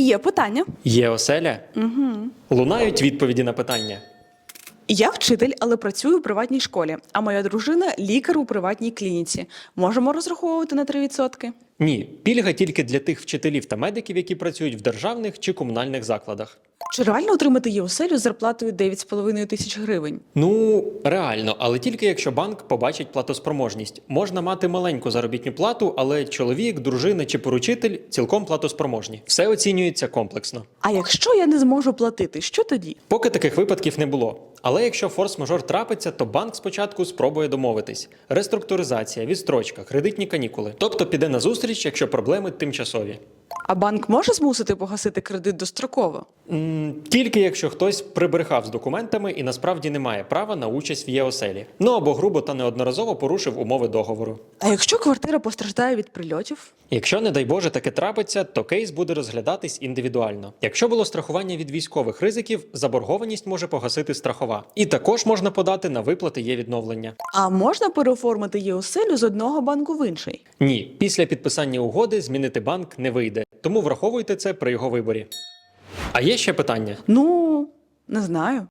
Є питання. Є оселя? Угу. Лунають відповіді на питання. Я вчитель, але працюю у приватній школі, а моя дружина лікар у приватній клініці. Можемо розраховувати на 3%? Ні, пільга тільки для тих вчителів та медиків, які працюють в державних чи комунальних закладах. Чи реально отримати ЄОСЕЛю з зарплатою 9,5 тисяч гривень? Ну, реально, але тільки якщо банк побачить платоспроможність. Можна мати маленьку заробітну плату, але чоловік, дружина чи поручитель цілком платоспроможні. Все оцінюється комплексно. А якщо я не зможу платити, що тоді? Поки таких випадків не було. Але якщо форс-мажор трапиться, то банк спочатку спробує домовитись: реструктуризація, відстрочка, кредитні канікули. Тобто піде на зустріч, якщо проблеми тимчасові. А банк може змусити погасити кредит достроково? Тільки якщо хтось прибрехав з документами і насправді не має права на участь в ЄОСЕЛі. Ну або грубо та неодноразово порушив умови договору. А якщо квартира постраждає від прильотів? Якщо, не дай Боже, таке трапиться, то кейс буде розглядатись індивідуально. Якщо було страхування від військових ризиків, заборгованість може погасити страхова. І також можна подати на виплати є відновлення. А можна переоформити ЄОСЕЛю з одного банку в інший? Ні, після підписання угоди змінити банк не вийде, тому враховуйте це при його виборі. А є ще питання: Ну, не знаю.